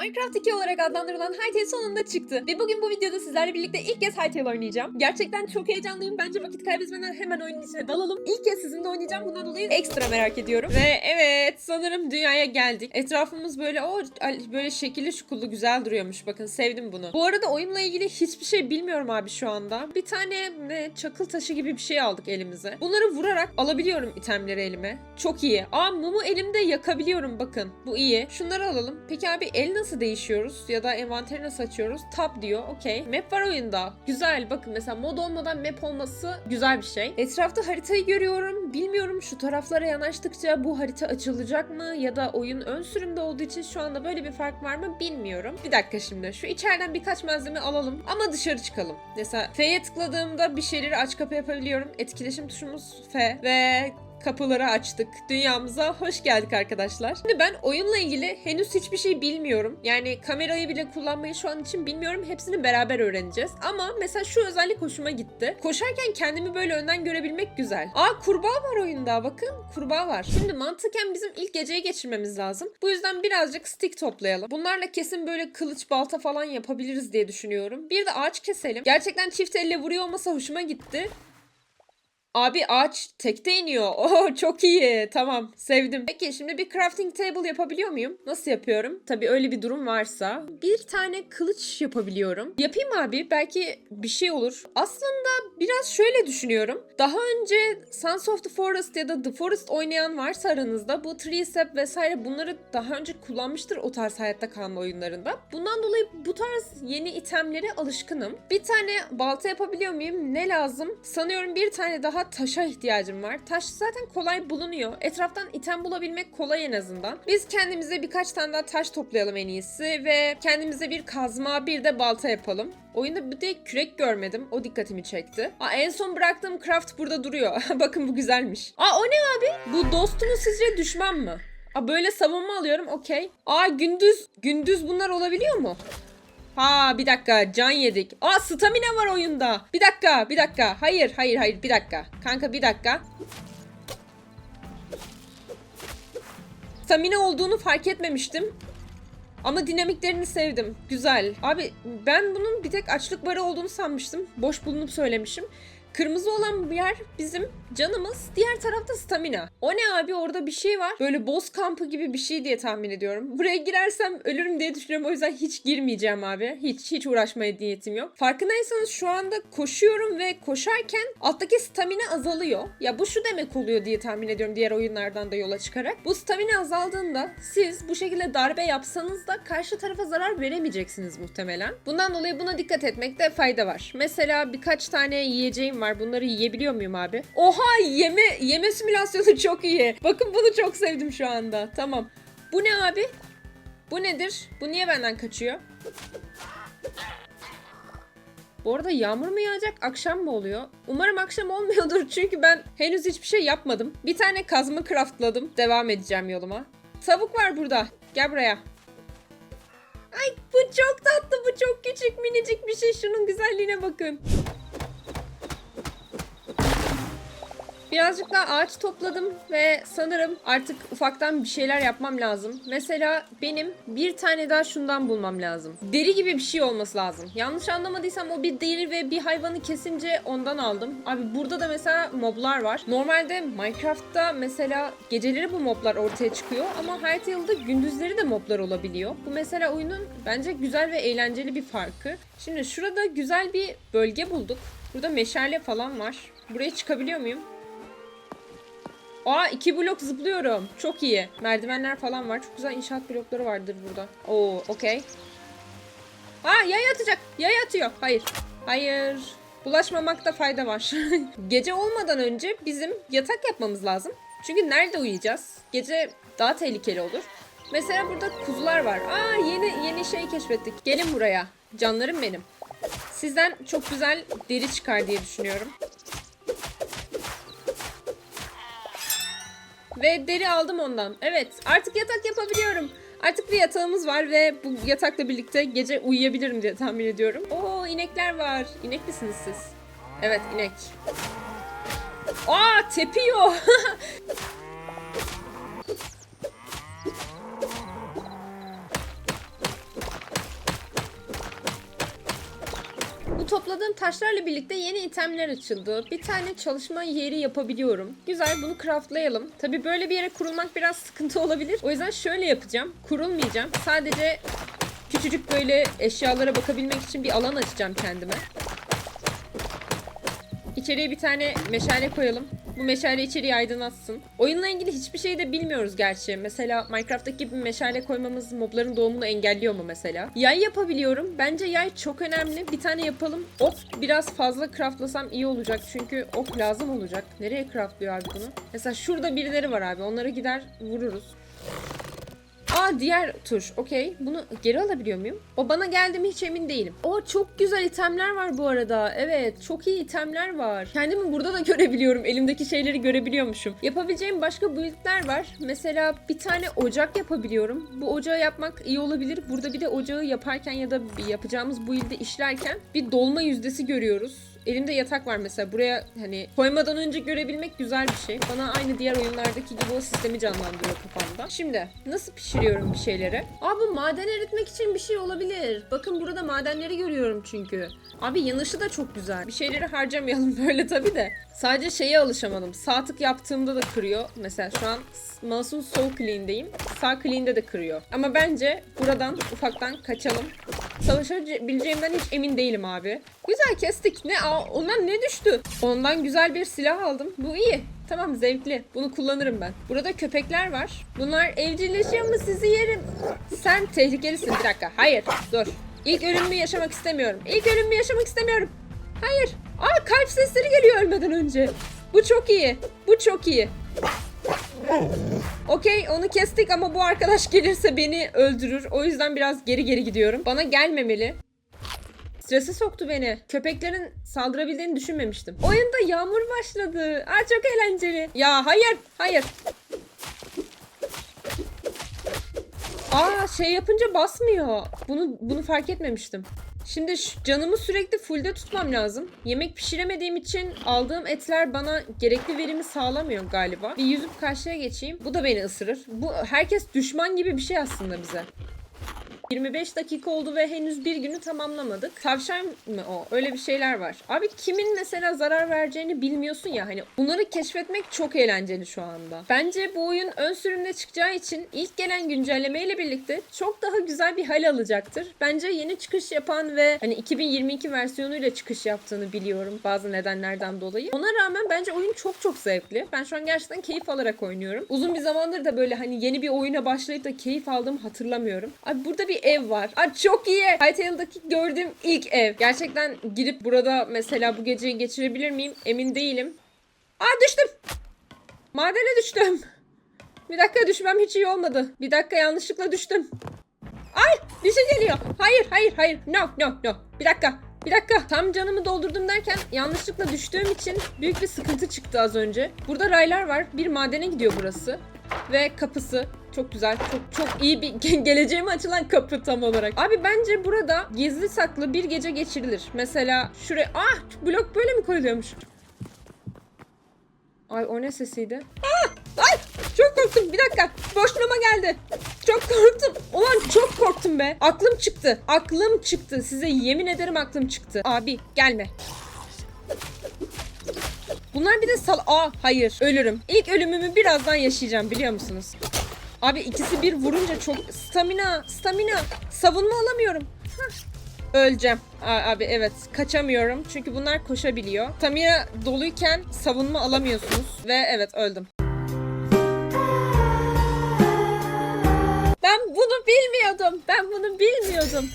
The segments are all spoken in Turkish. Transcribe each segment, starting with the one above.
Minecraft 2 olarak adlandırılan Hytale sonunda çıktı. Ve bugün bu videoda sizlerle birlikte ilk kez Hytale oynayacağım. Gerçekten çok heyecanlıyım. Bence vakit kaybetmeden hemen oyunun içine dalalım. İlk kez sizinle oynayacağım. Bundan dolayı ekstra merak ediyorum. Ve evet sanırım dünyaya geldik. Etrafımız böyle o böyle şekilli şukullu güzel duruyormuş. Bakın sevdim bunu. Bu arada oyunla ilgili hiçbir şey bilmiyorum abi şu anda. Bir tane ne, çakıl taşı gibi bir şey aldık elimize. Bunları vurarak alabiliyorum itemleri elime. Çok iyi. Aa mumu elimde yakabiliyorum bakın. Bu iyi. Şunları alalım. Peki abi el nasıl değişiyoruz? Ya da envanteri nasıl açıyoruz? Tab diyor. Okey. Map var oyunda. Güzel. Bakın mesela mod olmadan map olması güzel bir şey. Etrafta haritayı görüyorum. Bilmiyorum şu taraflara yanaştıkça bu harita açılacak mı? Ya da oyun ön sürümde olduğu için şu anda böyle bir fark var mı? Bilmiyorum. Bir dakika şimdi. Şu içeriden birkaç malzeme alalım. Ama dışarı çıkalım. Mesela F'ye tıkladığımda bir şeyleri aç kapı yapabiliyorum. Etkileşim tuşumuz F ve kapıları açtık. Dünyamıza hoş geldik arkadaşlar. Şimdi ben oyunla ilgili henüz hiçbir şey bilmiyorum. Yani kamerayı bile kullanmayı şu an için bilmiyorum. Hepsini beraber öğreneceğiz. Ama mesela şu özellik hoşuma gitti. Koşarken kendimi böyle önden görebilmek güzel. Aa kurbağa var oyunda. Bakın kurbağa var. Şimdi mantıken bizim ilk geceyi geçirmemiz lazım. Bu yüzden birazcık stick toplayalım. Bunlarla kesin böyle kılıç balta falan yapabiliriz diye düşünüyorum. Bir de ağaç keselim. Gerçekten çift elle vuruyor olmasa hoşuma gitti. Abi ağaç tekte iniyor. Oo çok iyi. Tamam sevdim. Peki şimdi bir crafting table yapabiliyor muyum? Nasıl yapıyorum? Tabii öyle bir durum varsa. Bir tane kılıç yapabiliyorum. Yapayım abi. Belki bir şey olur. Aslında biraz şöyle düşünüyorum. Daha önce Sons of the Forest ya da The Forest oynayan varsa aranızda bu Tree vesaire bunları daha önce kullanmıştır o tarz hayatta kalma oyunlarında. Bundan dolayı bu tarz yeni itemlere alışkınım. Bir tane balta yapabiliyor muyum? Ne lazım? Sanıyorum bir tane daha taşa ihtiyacım var. Taş zaten kolay bulunuyor. Etraftan item bulabilmek kolay en azından. Biz kendimize birkaç tane daha taş toplayalım en iyisi ve kendimize bir kazma bir de balta yapalım. Oyunda bir de kürek görmedim. O dikkatimi çekti. Aa, en son bıraktığım craft burada duruyor. Bakın bu güzelmiş. Aa o ne abi? Bu dost mu sizce düşman mı? Aa böyle savunma alıyorum okey. Aa gündüz gündüz bunlar olabiliyor mu? Ha bir dakika can yedik. Aa stamina var oyunda. Bir dakika bir dakika. Hayır hayır hayır bir dakika. Kanka bir dakika. Stamina olduğunu fark etmemiştim. Ama dinamiklerini sevdim. Güzel. Abi ben bunun bir tek açlık barı olduğunu sanmıştım. Boş bulunup söylemişim. Kırmızı olan bir yer bizim canımız. Diğer tarafta stamina. O ne abi orada bir şey var. Böyle boss kampı gibi bir şey diye tahmin ediyorum. Buraya girersem ölürüm diye düşünüyorum. O yüzden hiç girmeyeceğim abi. Hiç hiç uğraşmaya niyetim yok. Farkındaysanız şu anda koşuyorum ve koşarken alttaki stamina azalıyor. Ya bu şu demek oluyor diye tahmin ediyorum diğer oyunlardan da yola çıkarak. Bu stamina azaldığında siz bu şekilde darbe yapsanız da karşı tarafa zarar veremeyeceksiniz muhtemelen. Bundan dolayı buna dikkat etmekte fayda var. Mesela birkaç tane yiyeceğim var. Bunları yiyebiliyor muyum abi? Oha yeme yeme simülasyonu çok iyi. Bakın bunu çok sevdim şu anda. Tamam. Bu ne abi? Bu nedir? Bu niye benden kaçıyor? Bu arada yağmur mu yağacak, akşam mı oluyor? Umarım akşam olmuyordur çünkü ben henüz hiçbir şey yapmadım. Bir tane kazma craftladım. Devam edeceğim yoluma. Tavuk var burada. Gel buraya. Ay bu çok tatlı, bu çok küçük minicik bir şey. Şunun güzelliğine bakın. Birazcık daha ağaç topladım ve sanırım artık ufaktan bir şeyler yapmam lazım. Mesela benim bir tane daha şundan bulmam lazım. Deri gibi bir şey olması lazım. Yanlış anlamadıysam o bir deri ve bir hayvanı kesince ondan aldım. Abi burada da mesela moblar var. Normalde Minecraft'ta mesela geceleri bu moblar ortaya çıkıyor ama Hytale'da gündüzleri de moblar olabiliyor. Bu mesela oyunun bence güzel ve eğlenceli bir farkı. Şimdi şurada güzel bir bölge bulduk. Burada meşale falan var. Buraya çıkabiliyor muyum? Aa iki blok zıplıyorum. Çok iyi. Merdivenler falan var. Çok güzel inşaat blokları vardır burada. Oo okey. Aa yay atacak. Yay atıyor. Hayır. Hayır. Bulaşmamakta fayda var. Gece olmadan önce bizim yatak yapmamız lazım. Çünkü nerede uyuyacağız? Gece daha tehlikeli olur. Mesela burada kuzular var. Aa yeni yeni şey keşfettik. Gelin buraya. Canlarım benim. Sizden çok güzel deri çıkar diye düşünüyorum. Ve deri aldım ondan. Evet artık yatak yapabiliyorum. Artık bir yatağımız var ve bu yatakla birlikte gece uyuyabilirim diye tahmin ediyorum. Oo inekler var. İnek misiniz siz? Evet inek. Aa tepiyor. topladığım taşlarla birlikte yeni itemler açıldı. Bir tane çalışma yeri yapabiliyorum. Güzel bunu craftlayalım. Tabi böyle bir yere kurulmak biraz sıkıntı olabilir. O yüzden şöyle yapacağım. Kurulmayacağım. Sadece küçücük böyle eşyalara bakabilmek için bir alan açacağım kendime. İçeriye bir tane meşale koyalım. Bu meşale içeriği aydınlatsın. Oyunla ilgili hiçbir şey de bilmiyoruz gerçi. Mesela Minecraft'taki gibi meşale koymamız mobların doğumunu engelliyor mu mesela? Yay yapabiliyorum. Bence yay çok önemli. Bir tane yapalım. Ok biraz fazla craftlasam iyi olacak. Çünkü ok lazım olacak. Nereye craftlıyor abi bunu? Mesela şurada birileri var abi. Onlara gider vururuz. Aa diğer tuş. Okey. Bunu geri alabiliyor muyum? O bana geldi mi hiç emin değilim. O çok güzel itemler var bu arada. Evet. Çok iyi itemler var. Kendimi burada da görebiliyorum. Elimdeki şeyleri görebiliyormuşum. Yapabileceğim başka build'ler var. Mesela bir tane ocak yapabiliyorum. Bu ocağı yapmak iyi olabilir. Burada bir de ocağı yaparken ya da yapacağımız build'i işlerken bir dolma yüzdesi görüyoruz. Elimde yatak var mesela. Buraya hani koymadan önce görebilmek güzel bir şey. Bana aynı diğer oyunlardaki gibi o sistemi canlandırıyor kafamda. Şimdi nasıl pişiriyorum bir şeyleri? Abi maden eritmek için bir şey olabilir. Bakın burada madenleri görüyorum çünkü. Abi yanışı da çok güzel. Bir şeyleri harcamayalım böyle tabii de. Sadece şeye alışamadım. Sağ tık yaptığımda da kırıyor. Mesela şu an mouse'un sol clean'deyim. Sağ clean'de de kırıyor. Ama bence buradan ufaktan kaçalım. Savaşabileceğimden hiç emin değilim abi. Güzel kestik. Ne? Aa, ondan ne düştü? Ondan güzel bir silah aldım. Bu iyi. Tamam zevkli. Bunu kullanırım ben. Burada köpekler var. Bunlar evcilleşiyor mu sizi yerim. Sen tehlikelisin. Bir dakika. Hayır. Dur. İlk ölümümü yaşamak istemiyorum. İlk ölümümü yaşamak istemiyorum. Hayır. Aa kalp sesleri geliyor ölmeden önce. Bu çok iyi. Bu çok iyi. Okey onu kestik ama bu arkadaş gelirse beni öldürür. O yüzden biraz geri geri gidiyorum. Bana gelmemeli. Strese soktu beni. Köpeklerin saldırabildiğini düşünmemiştim. Oyunda yağmur başladı. Aa çok eğlenceli. Ya hayır, hayır. Aa şey yapınca basmıyor. Bunu bunu fark etmemiştim. Şimdi şu canımı sürekli fullde tutmam lazım. Yemek pişiremediğim için aldığım etler bana gerekli verimi sağlamıyor galiba. Bir yüzüp karşıya geçeyim. Bu da beni ısırır. Bu herkes düşman gibi bir şey aslında bize. 25 dakika oldu ve henüz bir günü tamamlamadık. Tavşan mı o? Öyle bir şeyler var. Abi kimin mesela zarar vereceğini bilmiyorsun ya hani bunları keşfetmek çok eğlenceli şu anda. Bence bu oyun ön sürümde çıkacağı için ilk gelen güncellemeyle birlikte çok daha güzel bir hal alacaktır. Bence yeni çıkış yapan ve hani 2022 versiyonuyla çıkış yaptığını biliyorum bazı nedenlerden dolayı. Ona rağmen bence oyun çok çok zevkli. Ben şu an gerçekten keyif alarak oynuyorum. Uzun bir zamandır da böyle hani yeni bir oyuna başlayıp da keyif aldığımı hatırlamıyorum. Abi burada bir ev var. Aa, çok iyi. Hytale'daki gördüğüm ilk ev. Gerçekten girip burada mesela bu geceyi geçirebilir miyim? Emin değilim. Aa düştüm. Madene düştüm. Bir dakika düşmem hiç iyi olmadı. Bir dakika yanlışlıkla düştüm. Ay bir şey geliyor. Hayır hayır hayır. No no no. Bir dakika. Bir dakika. Tam canımı doldurdum derken yanlışlıkla düştüğüm için büyük bir sıkıntı çıktı az önce. Burada raylar var. Bir madene gidiyor burası. Ve kapısı. Çok güzel. Çok çok iyi bir geleceğime açılan kapı tam olarak. Abi bence burada gizli saklı bir gece geçirilir. Mesela şuraya... Ah! Blok böyle mi koyuluyormuş? Ay o ne sesiydi? Ah! Ay! Çok korktum. Bir dakika. Boşluğuma geldi. Çok korktum. Ulan çok korktum be. Aklım çıktı. Aklım çıktı. Size yemin ederim aklım çıktı. Abi gelme. Bunlar bir de sal... Aa hayır. Ölürüm. İlk ölümümü birazdan yaşayacağım biliyor musunuz? Abi ikisi bir vurunca çok... Stamina. Stamina. Savunma alamıyorum. Hah. Öleceğim. Aa, abi evet kaçamıyorum çünkü bunlar koşabiliyor. Stamina doluyken savunma alamıyorsunuz ve evet öldüm. Ben bunu bilmiyordum. Ben bunu bilmiyordum.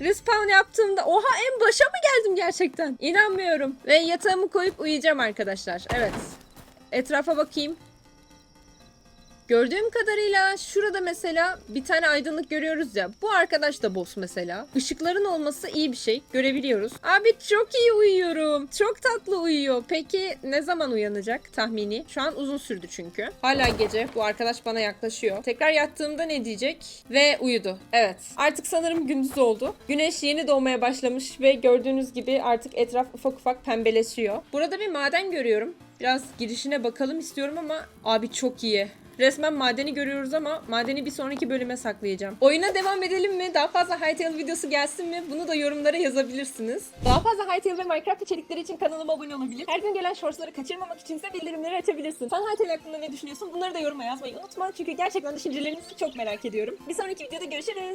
Respawn yaptığımda oha en başa mı geldim gerçekten? İnanmıyorum. Ve yatağımı koyup uyuyacağım arkadaşlar. Evet. Etrafa bakayım. Gördüğüm kadarıyla şurada mesela bir tane aydınlık görüyoruz ya. Bu arkadaş da boss mesela. Işıkların olması iyi bir şey. Görebiliyoruz. Abi çok iyi uyuyorum. Çok tatlı uyuyor. Peki ne zaman uyanacak tahmini? Şu an uzun sürdü çünkü. Hala gece. Bu arkadaş bana yaklaşıyor. Tekrar yattığımda ne diyecek? Ve uyudu. Evet. Artık sanırım gündüz oldu. Güneş yeni doğmaya başlamış ve gördüğünüz gibi artık etraf ufak ufak pembeleşiyor. Burada bir maden görüyorum. Biraz girişine bakalım istiyorum ama abi çok iyi. Resmen madeni görüyoruz ama madeni bir sonraki bölüme saklayacağım. Oyuna devam edelim mi? Daha fazla Hytale videosu gelsin mi? Bunu da yorumlara yazabilirsiniz. Daha fazla Hytale ve Minecraft içerikleri için kanalıma abone olabilir. Her gün gelen shortsları kaçırmamak içinse bildirimleri açabilirsin. Sen Hytale hakkında ne düşünüyorsun? Bunları da yoruma yazmayı unutma. Çünkü gerçekten düşüncelerinizi çok merak ediyorum. Bir sonraki videoda görüşürüz.